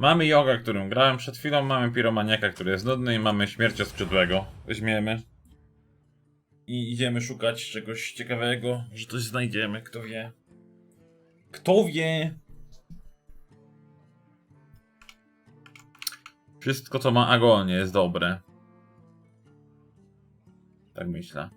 Mamy yoga, którym grałem przed chwilą, mamy piromaniaka, który jest nudny i mamy śmiercioskrzydłego. Weźmiemy. I idziemy szukać czegoś ciekawego, że coś znajdziemy, kto wie. Kto wie? Wszystko, co ma agonię, jest dobre. Tak myślę.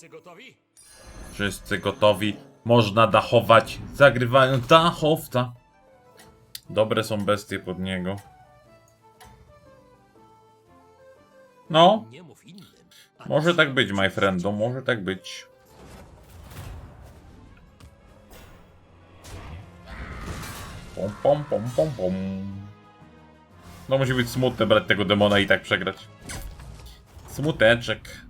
Wszyscy gotowi? Wszyscy gotowi. Można dachować. Zagrywają dachowca. Dobre są bestie pod niego. No, Nie mów innym. a może tak być, my friendo. Może tak być. Pom, pom, pom, pom, pom. No musi być smutne brać tego demona i tak przegrać. Smuteczek.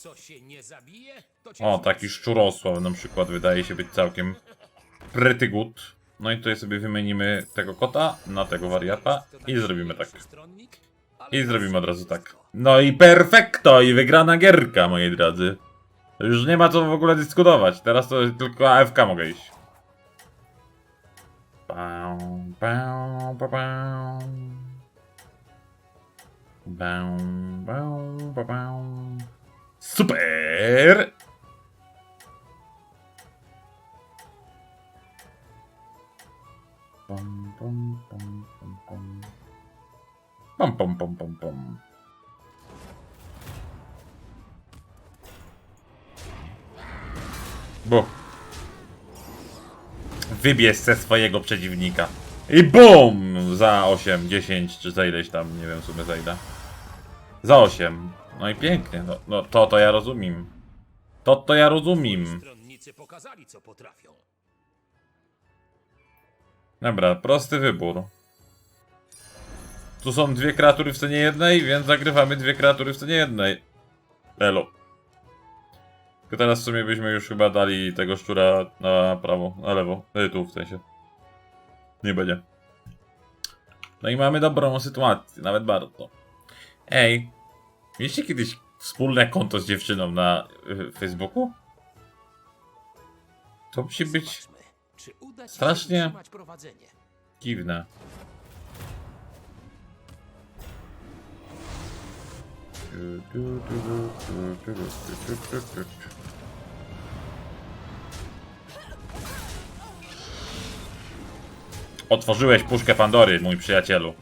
co się nie zabije, to cię O, taki szczurosław na przykład wydaje się być całkiem pretty good. No i tutaj sobie wymienimy tego kota na tego wariata i zrobimy tak. Stronnik, I zrobimy od razu tak. No i perfekto! I wygrana gierka, moi drodzy. Już nie ma co w ogóle dyskutować. Teraz to tylko AFK mogę iść. Pau. Pau, pau, pau, pau. Super! Pum, pum, pum, pum, pum. Pom, pom, pom, pom, pom. Bo. Wybierz ze swojego przeciwnika. I BUM! Za 8, 10 czy za ileś tam, nie wiem w sumie za ile. Za 8. No i pięknie, no, no to to ja rozumiem. To to ja rozumiem. Stronnicy pokazali, co potrafią. Dobra, prosty wybór. Tu są dwie kreatury w cenie jednej, więc zagrywamy dwie kreatury w cenie jednej. Elo. Tylko teraz w sumie byśmy już chyba dali tego szczura na prawo, na lewo. E, tu w sensie. Nie będzie. No i mamy dobrą sytuację, nawet bardzo. Ej, mieliście kiedyś wspólne konto z dziewczyną na y, Facebooku? To musi być czy uda strasznie- się utrzymać prowadzenie. dziwne. Otworzyłeś puszkę Pandory, mój przyjacielu.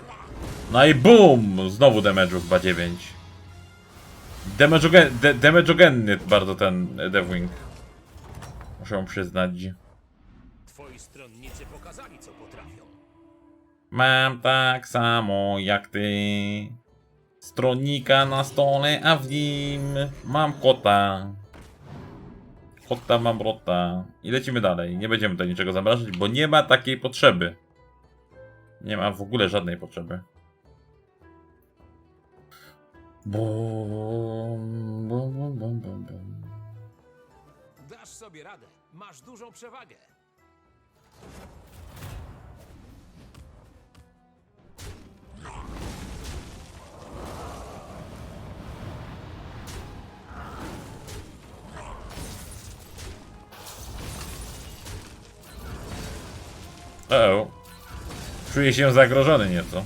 No i BUM! Znowu damage'u chyba 9. Damage'ogen- de- Damage'ogenny bardzo ten e, Deathwing. Muszę przyznać. Twoi stronnicy pokazali, co potrafią. Mam tak samo jak ty. Stronika na stole, a w nim mam kota. Kota mam rota. I lecimy dalej. Nie będziemy tutaj niczego zamrażać, bo nie ma takiej potrzeby. Nie ma w ogóle żadnej potrzeby. Bum, bum, bum, bum, bum, bum. Dasz sobie radę. Masz dużą przewagę. O, czuję się zagrożony nieco.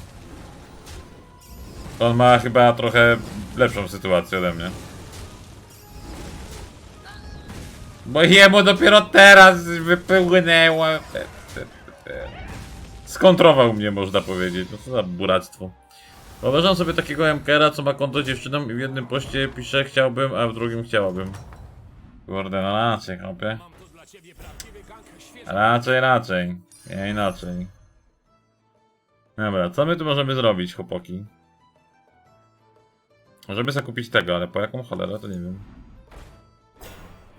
On ma chyba trochę lepszą sytuację ode mnie. Bo jemu dopiero teraz wypłynęło. Skontrował mnie, można powiedzieć. No co za buractwo. Wyobrażam sobie takiego MKera, co ma konto dziewczyną i w jednym poście pisze chciałbym, a w drugim chciałabym. Kurde, no raczej, chłopie. Raczej, raczej. Nie inaczej. Dobra, co my tu możemy zrobić, chłopaki? Możemy zakupić tego, ale po jaką cholerę to nie wiem.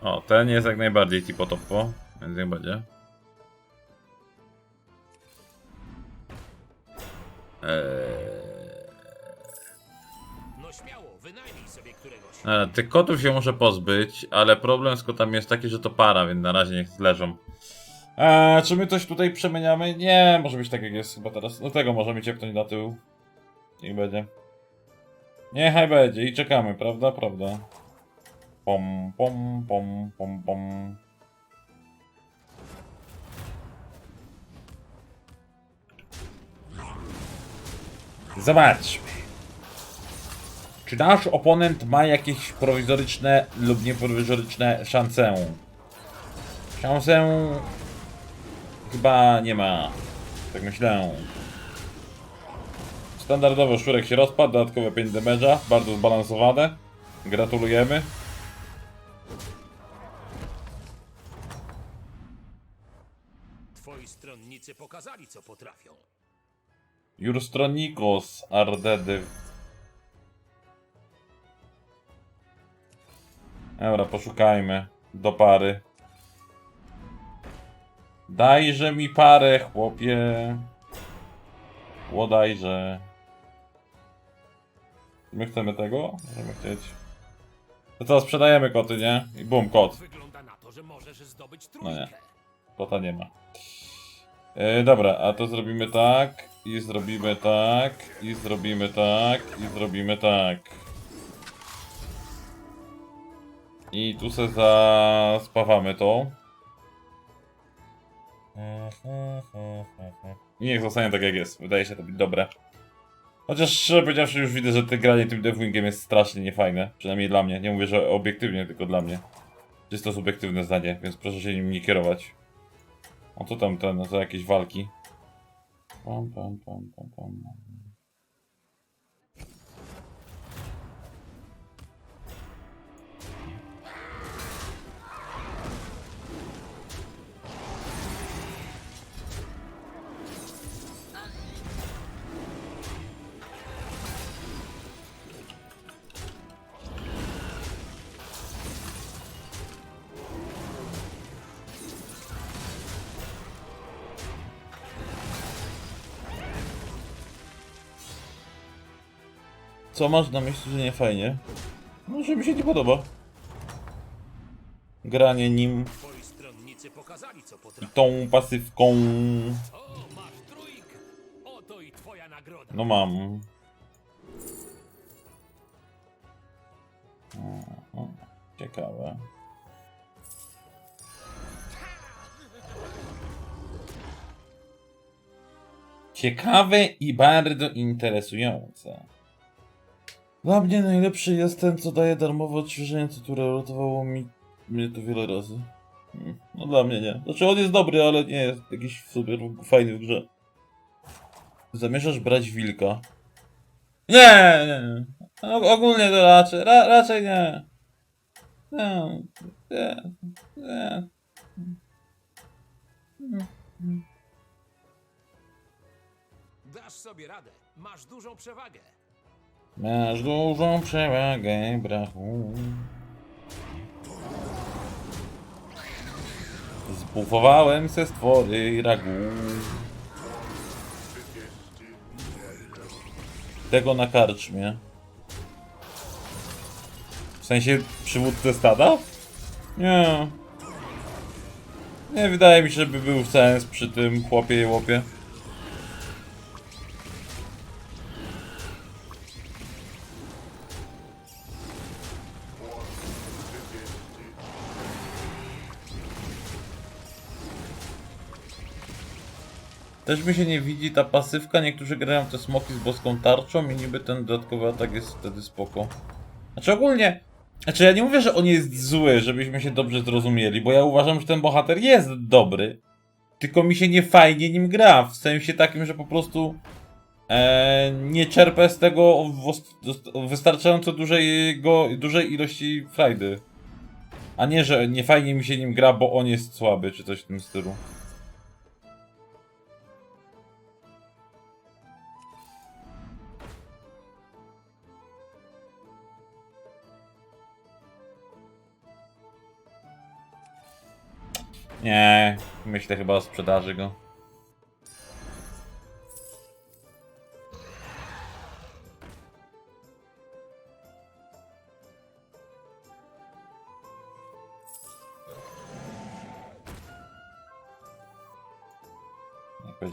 O, ten jest jak najbardziej tipo-topo, więc niech będzie. Eee... No. Dobra, tych kotów się muszę pozbyć, ale problem z kotami jest taki, że to para, więc na razie niech leżą. Eee, czy my coś tutaj przemieniamy? Nie, może być tak jak jest chyba teraz. Do tego możemy ciepnąć na tył. Niech będzie. Niechaj będzie i czekamy, prawda? Prawda. Pom, pom, pom, pom, pom. Zobaczmy. Czy nasz oponent ma jakieś prowizoryczne lub nieprowizoryczne szanse? Szansę chyba nie ma. Tak myślę. Standardowo szurek się rozpadł, dodatkowe 5 damage'a, bardzo zbalansowane. Gratulujemy. Twoi stronnicy pokazali, co potrafią. Jurstronikos Ardedy. Dobra, poszukajmy. Do pary. Dajże mi parę, chłopie. Łodajże. My chcemy tego? Możemy chcieć. To co, sprzedajemy koty, nie? I bum, kot. Wygląda na to, że możesz zdobyć No nie. Kota nie ma. E, dobra, a to zrobimy tak, i zrobimy tak, i zrobimy tak, i zrobimy tak. I tu se zaspawamy to. I niech zostanie tak jak jest. Wydaje się to być dobre. Chociaż szczerze powiedziawszy już widzę, że te granie tym Deathwingiem jest strasznie niefajne. Przynajmniej dla mnie. Nie mówię, że obiektywnie, tylko dla mnie. Jest to subiektywne zdanie, więc proszę się nim nie kierować. O co tam ten, za jakieś walki? Pam, pam, pam, pam, pam. Co masz na myśli, że nie fajnie? No, że mi się nie podoba. Granie nim i tą pasywką. No mam. Ciekawe. Ciekawe i bardzo interesujące. Dla mnie najlepszy jest ten, co daje darmowe odświeżenie, które uratowało mi mnie to wiele razy. Hmm, No dla mnie nie. Znaczy on jest dobry, ale nie jest jakiś super fajny w grze. Zamierzasz brać wilka? Nie, nie, nie. Ogólnie to raczej, ra, raczej nie. Nie, nie, nie. Dasz sobie radę. Masz dużą przewagę. Masz dużą przewagę, brachu. Zbufowałem se stwory ragu. Tego na karczmie. W sensie przywódcę stada? Nie. Nie wydaje mi się, żeby był sens przy tym chłopie i łopie. Też mi się nie widzi ta pasywka, niektórzy grają te smoki z boską tarczą i niby ten dodatkowy atak jest wtedy spoko. Znaczy ogólnie, znaczy ja nie mówię, że on jest zły, żebyśmy się dobrze zrozumieli, bo ja uważam, że ten bohater jest dobry. Tylko mi się nie fajnie nim gra, w sensie takim, że po prostu e, nie czerpę z tego wystarczająco dużej, go, dużej ilości frajdy. A nie, że nie fajnie mi się nim gra, bo on jest słaby, czy coś w tym stylu. Nie, myślę chyba o sprzedaży go.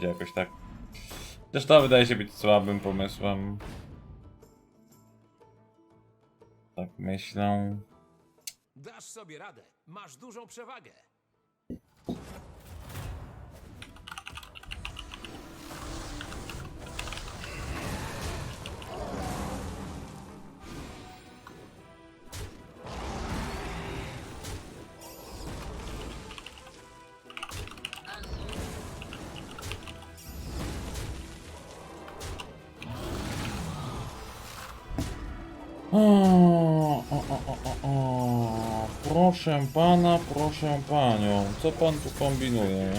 Jakoś tak. Też to wydaje się być słabym pomysłem. Tak myślę. Dasz sobie radę. Masz dużą przewagę. O, o, o, o, o. Proszę pana, proszę panią. Co pan tu kombinuje?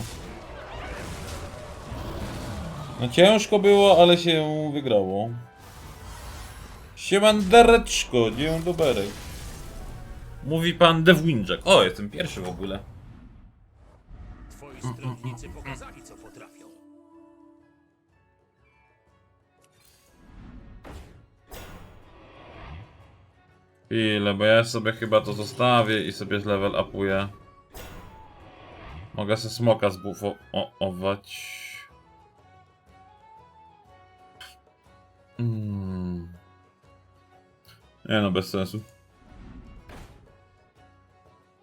No ciężko było, ale się wygrało. Siemandereczko, dzień doberek. Mówi pan Devwinjack. O, jestem pierwszy w ogóle. Chwilę, bo ja sobie chyba to zostawię i sobie level upuję. Mogę se smoka zbufować. Mm. Nie no, bez sensu.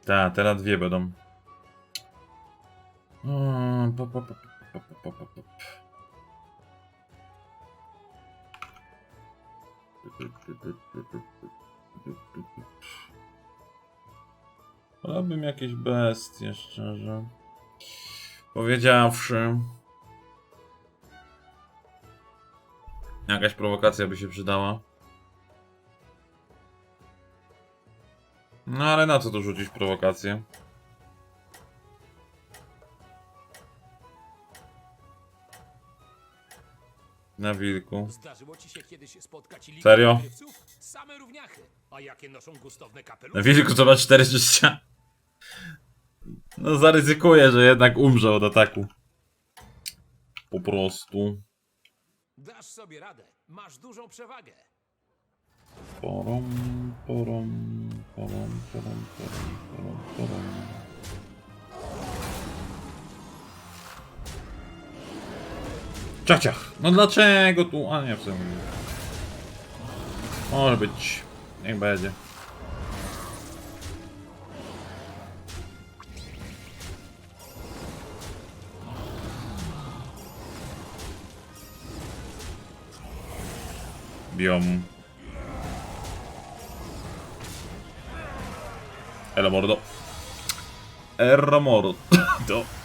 Ta, teraz dwie będą. Pop, pop, pop, pop, pop, pop. Wolałbym jakieś bestie, szczerze. Powiedziawszy. Jakaś prowokacja by się przydała. No ale na co tu rzucić prowokację? Na wilku. Zdarzyło ci się kiedyś spotkać ligę Serio? Same równiachy. A jakie noszą gustowne Na kapelusze? wilku to ma 4 życia. No zaryzykuję, że jednak umrze od ataku. Po prostu. Dasz sobie radę. Masz dużą przewagę. Porom, porom, porom, porom, porom, porom, porom. Ciach, No dlaczego tu? A nie, w sumie. Może być. Niech będzie. Biom. Elo mordo. Erro mordo.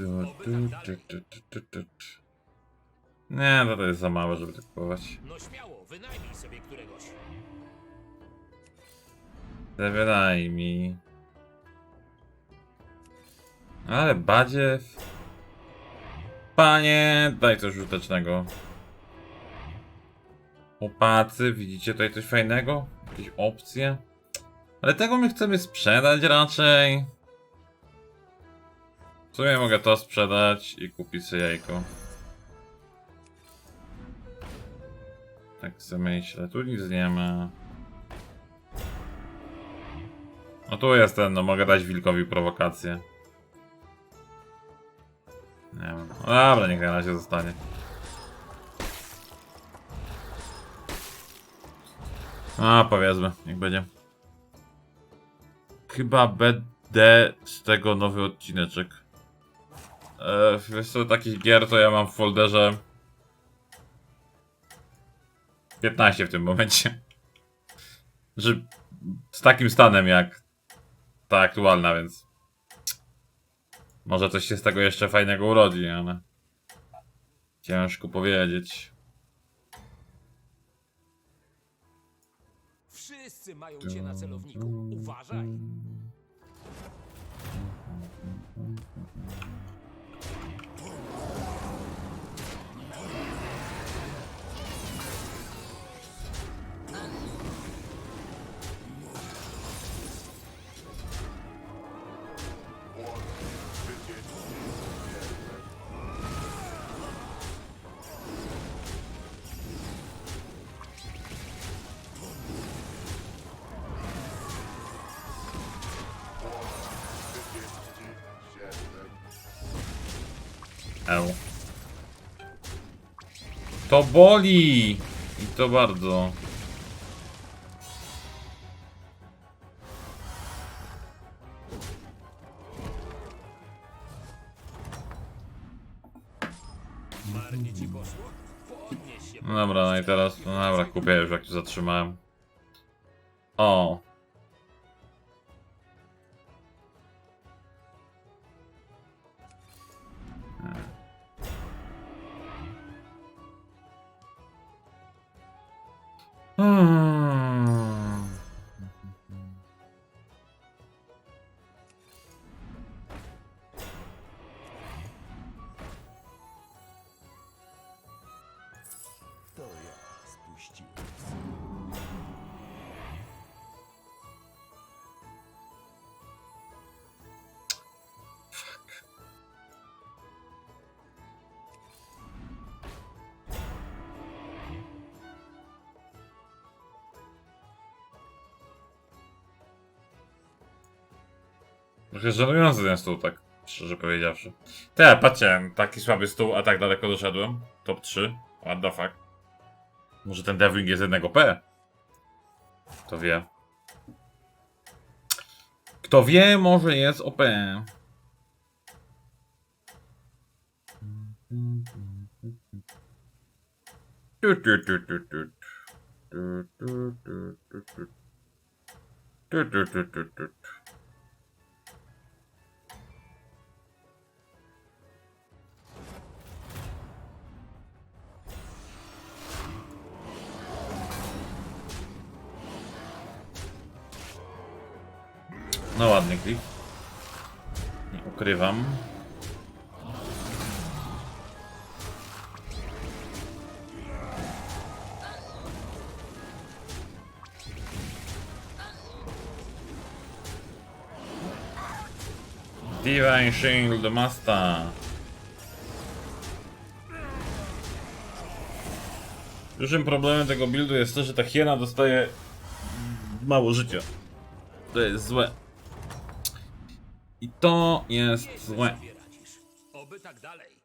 Tu, Oby tu, tu, dalej. tu, tu, tu, tu, tu. Nie, no to jest za małe, żeby tak kupować. No śmiało, wynajmij sobie któregoś. Mi. Ale badziew. Panie, daj coś użytecznego. Chłopacy, widzicie tutaj coś fajnego? Jakieś opcje? Ale tego my chcemy sprzedać raczej. W sumie mogę to sprzedać i kupić sobie jajko. Tak sobie myślę, tu nic nie ma. No tu jest ten, no mogę dać wilkowi prowokację. Nie wiem. No dobra, niech na razie zostanie. A, powiedzmy, niech będzie. Chyba będę z tego nowy odcineczek. E, wiesz co, takich gier to ja mam w folderze 15 w tym momencie. Że z takim stanem jak ta aktualna, więc może coś się z tego jeszcze fajnego urodzi, ale ciężko powiedzieć. Wszyscy mają cię na celowniku. Uważaj. To boli! I to bardzo. No dobra, no i teraz, no dobra, kupię już jak tu zatrzymałem. O. Trochę żenujący ten stół, tak szczerze powiedziawszy. Te, patrzcie, taki słaby stół, a tak daleko doszedłem. Top 3. What the fuck. Może ten devling jest jednego P? Kto wie. Kto wie, może jest OP. No ładny klip. Nie ukrywam. Divine Shield Masta. Dużym problemem tego buildu jest to, że ta hiena dostaje mało życia. To jest złe. I to jest złe. Oby tak dalej.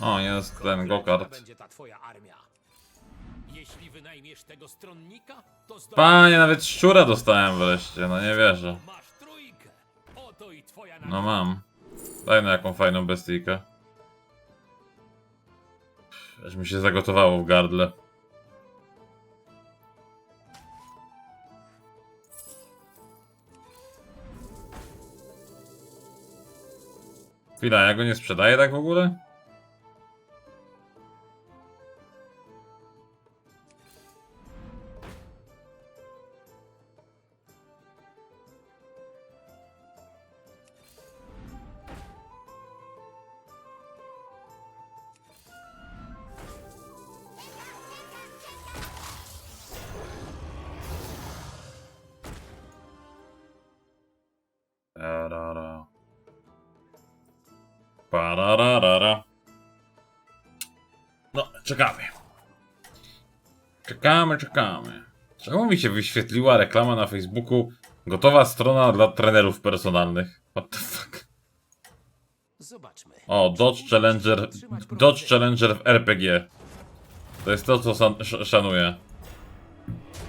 O, jest ten gokart. będzie ta twoja armia. Jeśli wynajmiesz tego stronnika, to zdobędziesz... Panie, nawet szczura dostałem wreszcie, no nie wierzę. Masz trójkę. Oto i twoja No nagroda. mam. Daj no jaką fajną bestyjkę. Aż mi się zagotowało w gardle. Chwila, ja go nie sprzedaję tak w ogóle? Czekamy, czekamy. Czemu mi się wyświetliła reklama na Facebooku? Gotowa strona dla trenerów personalnych. What the fuck? Zobaczmy. O, Dodge Challenger. Dodge Challenger w RPG. To jest to, co san- sz- szanuję.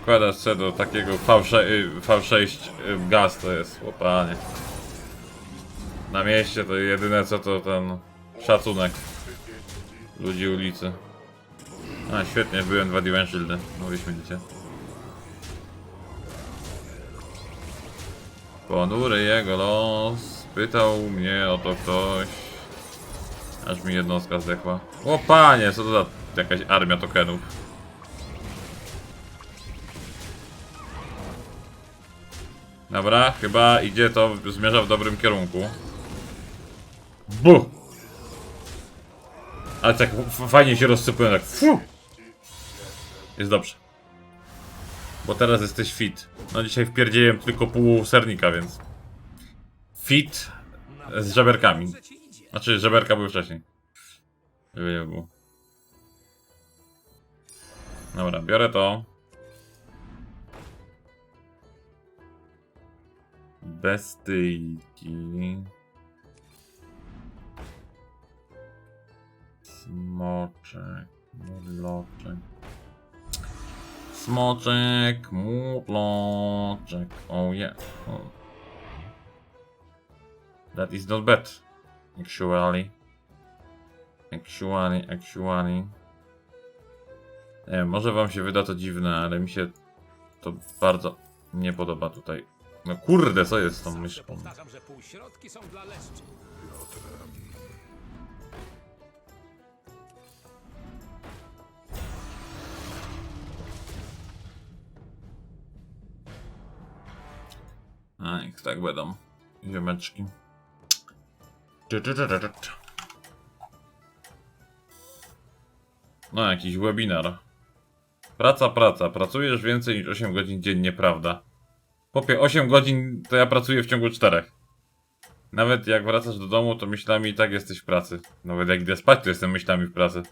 Wkładasz się do takiego V6, y, V6 y, gaz to jest, łopanie. Na mieście to jedyne co to ten szacunek ludzi ulicy. A świetnie, byłem dwa Divine Shieldy, no wyśmienicie. Ponury jego los, pytał mnie o to ktoś. Aż mi jednostka zdechła. O panie, co to za jakaś armia tokenów. Dobra, chyba idzie to, zmierza w dobrym kierunku. Bu! Ale tak fajnie się rozsypują, tak fu! Jest dobrze. Bo teraz jesteś fit. No dzisiaj wpierdziłem tylko pół sernika, więc... Fit z żeberkami. Znaczy, żeberka były wcześniej. Żeby nie było. Dobra, biorę to. Bestyjki. Murloczek, murloczek. Smoczek, murloczek. Oh yeah. Oh. That is not bad. Actually. Actually, actually. Nie może wam się wyda to dziwne, ale mi się to bardzo nie podoba tutaj. No kurde, co jest z tą myszką? powtarzam, że półśrodki są dla leszczy. Tak będą. Ziomeczki. No, jakiś webinar. Praca, praca. Pracujesz więcej niż 8 godzin dziennie, prawda? Popie 8 godzin to ja pracuję w ciągu 4. Nawet jak wracasz do domu, to myślami i tak jesteś w pracy. Nawet jak idę spać, to jestem myślami w pracy.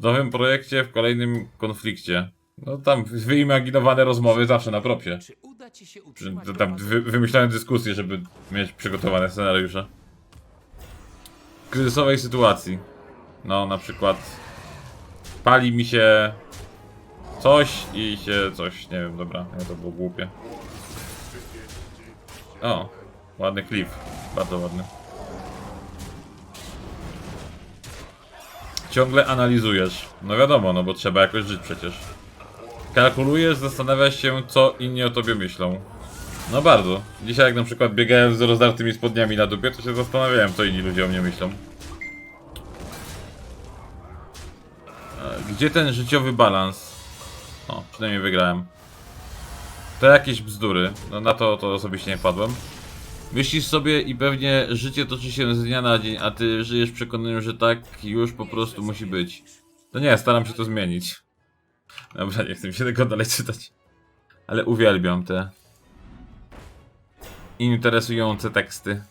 W nowym projekcie, w kolejnym konflikcie. No tam wyimaginowane rozmowy zawsze na propsie. Czy uda ci się utrzymać tam wy, wymyślałem dyskusję, żeby mieć przygotowane scenariusze. W kryzysowej sytuacji. No, na przykład pali mi się coś i się coś, nie wiem, dobra, nie, to było głupie. O, ładny klif, bardzo ładny. Ciągle analizujesz. No wiadomo, no bo trzeba jakoś żyć przecież. Kalkulujesz, zastanawiasz się, co inni o tobie myślą. No bardzo. Dzisiaj jak na przykład biegałem z rozdartymi spodniami na dupie, to się zastanawiałem, co inni ludzie o mnie myślą. Gdzie ten życiowy balans? O, przynajmniej wygrałem. To jakieś bzdury. No na to, to osobiście nie padłem. Myślisz sobie i pewnie życie toczy się z dnia na dzień, a ty żyjesz w przekonaniu, że tak już po prostu musi być. To nie, staram się to zmienić. Dobra, nie chcę mi się tego dalej czytać. Ale uwielbiam te interesujące teksty.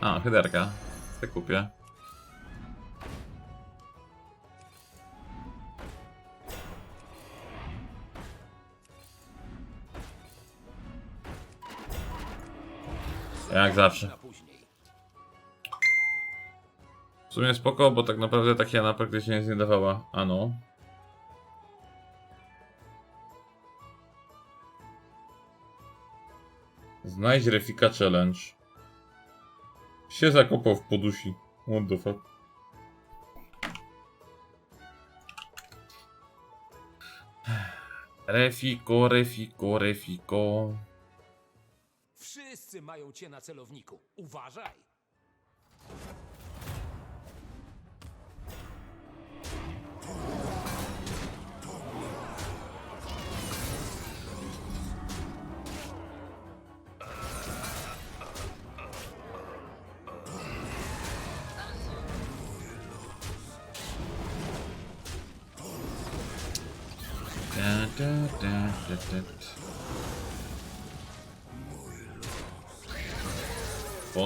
A, hyderka. Te kupię. Jak zawsze. Sumie spoko, bo tak naprawdę Takiana praktycznie nic nie dawała. Ano. Znajdź Refika Challenge. Się zakopał w podusi. What the fuck. Refiko, Refiko, Refiko. Wszyscy mają cię na celowniku. Uważaj!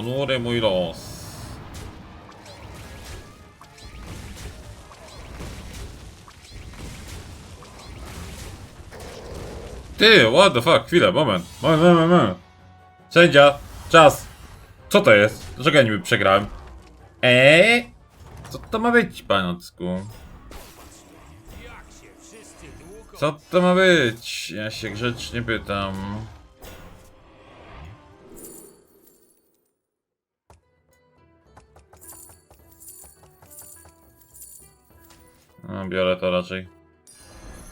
Ponury mój los. Ty, what the fuck, chwilę, moment. Moment, moment, moment. Sędzia, czas. Co to jest? Dlaczego ja niby przegrałem? Eee? Co to ma być, panocku? Co to ma być? Ja się grzecznie pytam. No, biorę to raczej.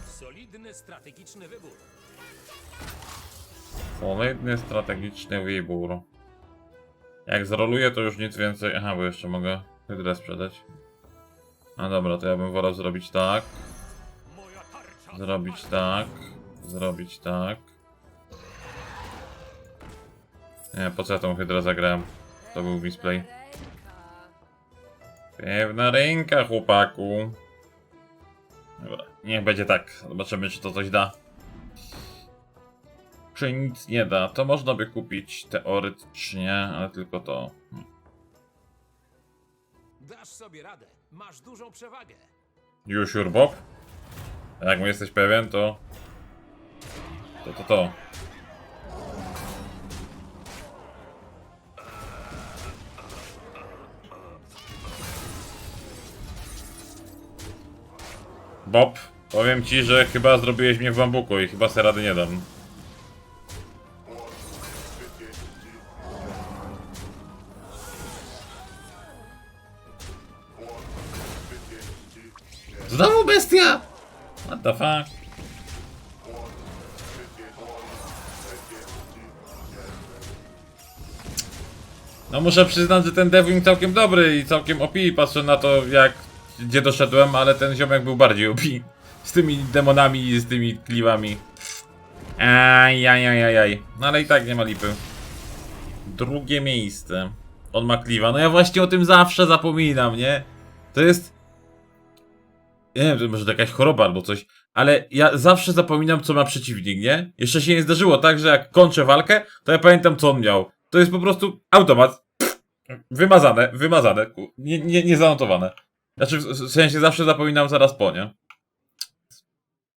Solidny, strategiczny wybór. Solidny, strategiczny wybór. Jak zroluję, to już nic więcej. Aha, bo jeszcze mogę hydrę sprzedać. A dobra, to ja bym wolał zrobić tak. Zrobić tak. Zrobić tak. Nie, po co ja tą hydrę zagrałem? To był misplay. Pewna ręka, chłopaku. Dobra, niech będzie tak. Zobaczymy, czy to coś da. Czy nic nie da. To można by kupić teoretycznie, ale tylko to. Hmm. Dasz sobie radę. Masz dużą przewagę. You sure, Bob? Jak jesteś pewien, to... To to to. Bob, powiem ci, że chyba zrobiłeś mnie w bambuku i chyba sobie rady nie dam. Znowu bestia! What the fuck? No muszę przyznać, że ten Devwing całkiem dobry i całkiem OP, patrzę na to jak gdzie doszedłem, ale ten ziomek był bardziej OP. Z tymi demonami i z tymi kliwami. Ajajajajaj. No ale i tak nie ma lipy. Drugie miejsce. On ma kliwa. No ja właśnie o tym zawsze zapominam, nie? To jest... Nie wiem, to może to jakaś choroba albo coś, ale ja zawsze zapominam, co ma przeciwnik, nie? Jeszcze się nie zdarzyło tak, że jak kończę walkę, to ja pamiętam, co on miał. To jest po prostu automat. Wymazane, wymazane. Nie, nie, nie zanotowane. Znaczy, w sensie zawsze zapominam zaraz po, nie?